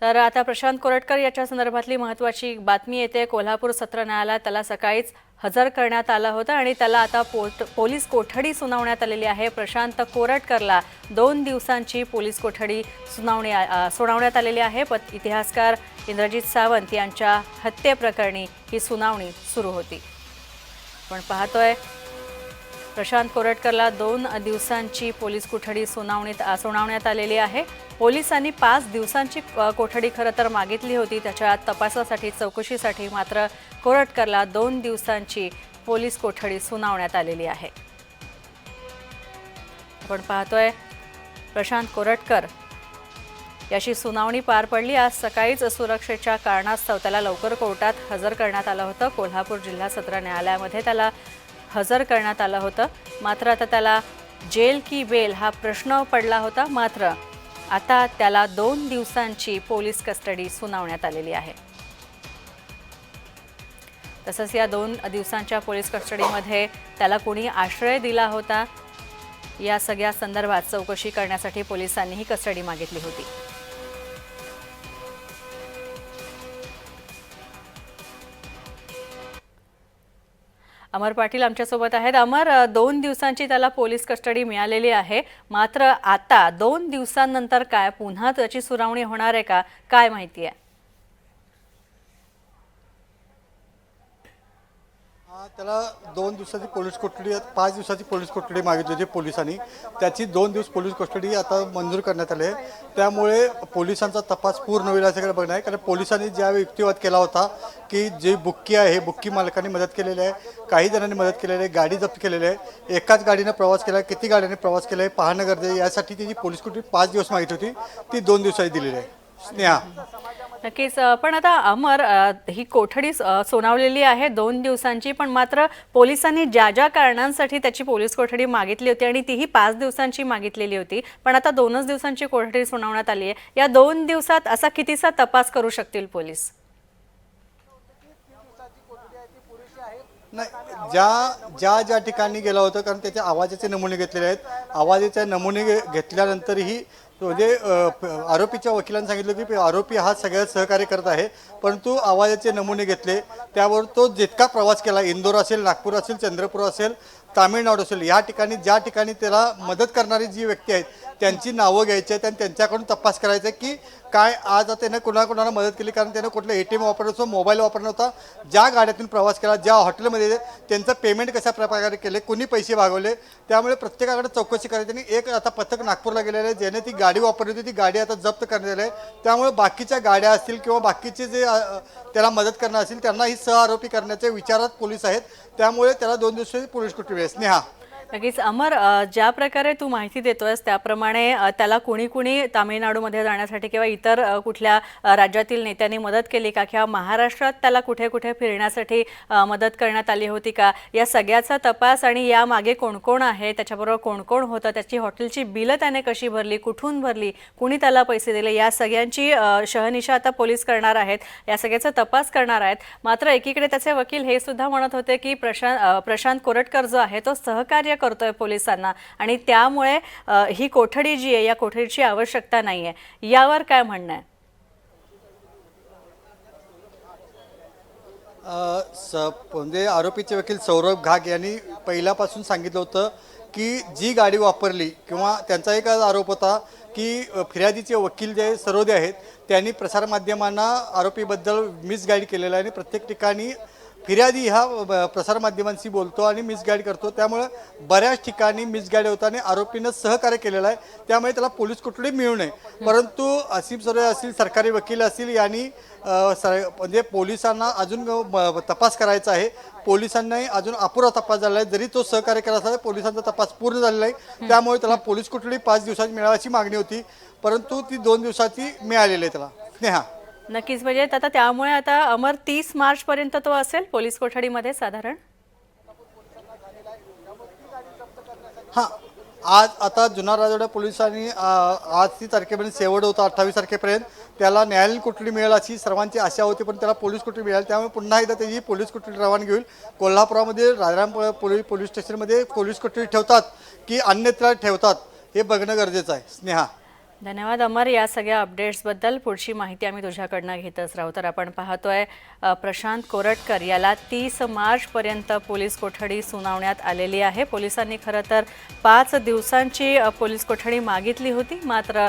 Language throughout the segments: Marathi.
तर आता प्रशांत कोरटकर याच्या संदर्भातली महत्त्वाची बातमी येते. कोल्हापूर सत्र न्यायालयात त्याला सकाळीच हजर करण्यात आलं होतं आणि त्याला आता पोट पोलीस कोठडी सुनावण्यात आलेली आहे. प्रशांत कोरटकरला दोन दिवसांची पोलीस कोठडी सुनावणी सुनावण्यात आलेली आहे. पत इतिहासकार इंद्रजित सावंत यांच्या हत्येप्रकरणी ही सुनावणी सुरू होती. पण पाहतोय प्रशांत कोरटकरला दोन दिवसांची पोलीस कोठडी सुनावणीत सुनावण्यात आलेली आहे. पोलिसांनी पाच दिवसांची कोठडी खरं तर मागितली होती. त्याच्या तपासासाठी चौकशीसाठी मात्र कोरटकरला दोन दिवसांची पोलीस कोठडी सुनावण्यात आलेली आहे. आपण पाहतोय प्रशांत कोरटकर याची सुनावणी पार पडली. आज सकाळीच सुरक्षेच्या कारणास्तव त्याला लवकर कोर्टात हजर करण्यात आलं होतं. कोल्हापूर जिल्हा सत्र न्यायालयामध्ये त्याला हजर करण्यात आलं होतं. मात्र आता त्याला जेल की बेल हा प्रश्न पडला होता. मात्र आता त्याला दोन दिवसांची पोलीस कस्टडी सुनावण्यात आलेली आहे. तसंच या दोन दिवसांच्या पोलीस कस्टडीमध्ये त्याला कोणी आश्रय दिला होता या सगळ्या संदर्भात चौकशी करण्यासाठी पोलिसांनी ही कस्टडी मागितली होती. अमर पाटील आमच्यासोबत आहेत. अमर दोन दिवसांची त्याला पोलीस कस्टडी मिळालेली आहे. मात्र आता दोन दिवसांनंतर काय? पुन्हा त्याची सुनावणी होणार आहे का? काय माहिती आहे? त्याला दोन दिवसाची पोलीस कोठडी पाच दिवसाची पोलीस कोठडी मागितली होती पोलिसांनी. त्याची दोन दिवस पोलीस कोठडी आता मंजूर करण्यात आली आहे. त्यामुळे पोलिसांचा तपास पूर्ण होईल असं बघणं आहे. कारण पोलिसांनी ज्या युक्तिवाद केला होता की जे बुक्की आहे बुक्की मालकांनी मदत केलेली आहे काही जणांनी मदत केलेली आहे गाडी जप्त केलेली आहे एकाच गाडीनं प्रवास केला किती गाड्यांनी प्रवास केला आहे पाहणं गरजे आहे. यासाठी त्याची पोलीस कोठडी पाच दिवस मागितली होती ती दोन दिवसाची दिलेली आहे. स्नेहा. नक्कीच. पण आता अमर ही कोठडी सोनावलेली सुनावलेली आहे दोन दिवसांची पण मात्र पोलिसांनी ज्या ज्या कारणांसाठी त्याची पोलीस कोठडी मागितली होती आणि तीही पाच दिवसांची मागितलेली होती पण आता दोनच दिवसांची कोठडी सुनावण्यात आली आहे. या दोन दिवसात असा कितीसा तपास करू शकतील पोलीस? नाही ज्या ज्या ज्या ठिकाणी गेला होतं कारण त्याचे आवाजाचे नमुने घेतलेले आहेत. आवाजाचे नमुने घे- घेतल्यानंतरही म्हणजे आरोपीच्या वकिलांनी सांगितलं की आरोपी हा सगळ्यात सहकार्य करत आहे परंतु आवाजाचे नमुने घेतले त्यावर तो जितका प्रवास केला इंदोर असेल नागपूर असेल चंद्रपूर असेल तामिळनाडू असेल या ठिकाणी ज्या ठिकाणी त्याला मदत करणारी जी व्यक्ती आहेत त्यांची नावं घ्यायची आहेत आणि त्यांच्याकडून तपास करायचा आहे की काय आज त्यानं कुणाकुणाला मदत केली. कारण त्यानं कुठलं ए टी एम वापरत नव्हतं मोबाईल वापरत नव्हता ज्या गाड्यातून प्रवास केला ज्या हॉटेलमध्ये त्यांचं पेमेंट कशा प्रकारे केले कोणी पैसे भागवले त्यामुळे प्रत्येकाकडे चौकशी करायची आणि एक आता पथक नागपूरला गेलेलं आहे ज्याने ती गाडी वापरली होती ती गाडी आता जप्त करण्यात आली आहे. त्यामुळे बाकीच्या गाड्या असतील किंवा बाकीचे जे त्याला मदत करणार असतील त्यांनाही सहआरोपी करण्याच्या विचारात पोलीस आहेत. त्यामुळे त्याला दोन दिवसाची पोलीस कुठे मिळेल स्नेहा नक्कीच अमर ज्या प्रकारे तू माहिती देतोयस त्याप्रमाणे त्याला कुणी कुणी तामिळनाडूमध्ये जाण्यासाठी किंवा इतर कुठल्या राज्यातील नेत्यांनी मदत केली का? किंवा महाराष्ट्रात त्याला कुठे कुठे फिरण्यासाठी मदत करण्यात आली होती का? या सगळ्याचा तपास आणि यामागे कोण कोण आहे त्याच्याबरोबर कोण कोण होतं त्याची हॉटेलची बिलं त्याने कशी भरली कुठून भरली कुणी त्याला पैसे दिले या सगळ्यांची शहनिशा आता पोलीस करणार आहेत या सगळ्याचा तपास करणार आहेत. मात्र एकीकडे त्याचे वकील हे सुद्धा म्हणत होते की प्रशांत प्रशांत कोरटकर जो आहे तो सहकार्य करतोय पोलिसांना. आणि त्यामुळे ही कोठडी जी आहे या कोठडीची आवश्यकता नाही आहे यावर काय म्हणणं आहे? स म्हणजे आरोपीचे वकील सौरभ घाग यांनी पहिल्यापासून सांगितलं होतं की जी गाडी वापरली किंवा त्यांचा एक आरोप होता की फिर्यादीचे वकील जे सरोदे आहेत त्यांनी प्रसारमाध्यमांना आरोपीबद्दल मिसगाईड केलेलं आहे आणि प्रत्येक ठिकाणी फिर्यादी हा प्रसारमाध्यमांशी बोलतो आणि मिसगाईड करतो. त्यामुळं बऱ्याच ठिकाणी मिसगाईड होतं आणि आरोपीनं सहकार्य केलेलं आहे. त्यामुळे त्याला पोलीस कुठली मिळू नये. परंतु असीम सरोदे असतील सरकारी वकील असतील यांनी सर म्हणजे पोलिसांना अजून तपास करायचा आहे. पोलिसांनाही अजून अपुरा तपास झाला आहे. जरी तो सहकार्य करत असला पोलिसांचा तपास पूर्ण झालेला आहे. त्यामुळे त्याला पोलीस कुठली पाच दिवसाची मिळावाची मागणी होती. परंतु ती दोन दिवसाची मिळालेली आहे त्याला. स्नेहा नक्कीच म्हणजे आता त्यामुळे आता अमर तीस मार्च पर्यंत तो असेल पोलीस कोठडीमध्ये साधारण? हां आज आता जुना राजवाडा पोलिसांनी आज ती तारखेपर्यंत शेवट होता अठ्ठावीस तारखेपर्यंत. त्याला न्यायालयीन कोठडी मिळेल अशी सर्वांची आशा होती पण त्याला पोलीस कोठडी मिळेल. त्यामुळे पुन्हा एकदा त्याची पोलीस कोठडी रवानगी होईल. कोल्हापुरामध्ये राजाराम पोलीस पोलीस स्टेशनमध्ये पोलीस कोठडी ठेवतात की अन्यत्र ठेवतात हे बघणं गरजेचं आहे. स्नेहा. धन्यवाद अमर या सगळ्या अपडेट्सबद्दल पुढची माहिती आम्ही तुझ्याकडनं घेतच राहू. तर आपण पाहतोय प्रशांत कोरटकर याला तीस मार्चपर्यंत पोलीस कोठडी सुनावण्यात आलेली आहे. पोलिसांनी खरं तर पाच दिवसांची पोलीस कोठडी मागितली होती. मात्र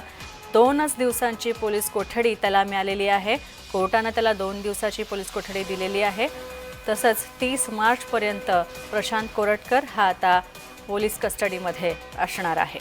दोनच दिवसांची पोलीस कोठडी त्याला मिळालेली आहे. कोर्टानं त्याला दोन दिवसाची पोलीस कोठडी दिलेली आहे. तसंच तीस मार्चपर्यंत प्रशांत कोरटकर हा आता पोलीस कस्टडीमध्ये असणार आहे.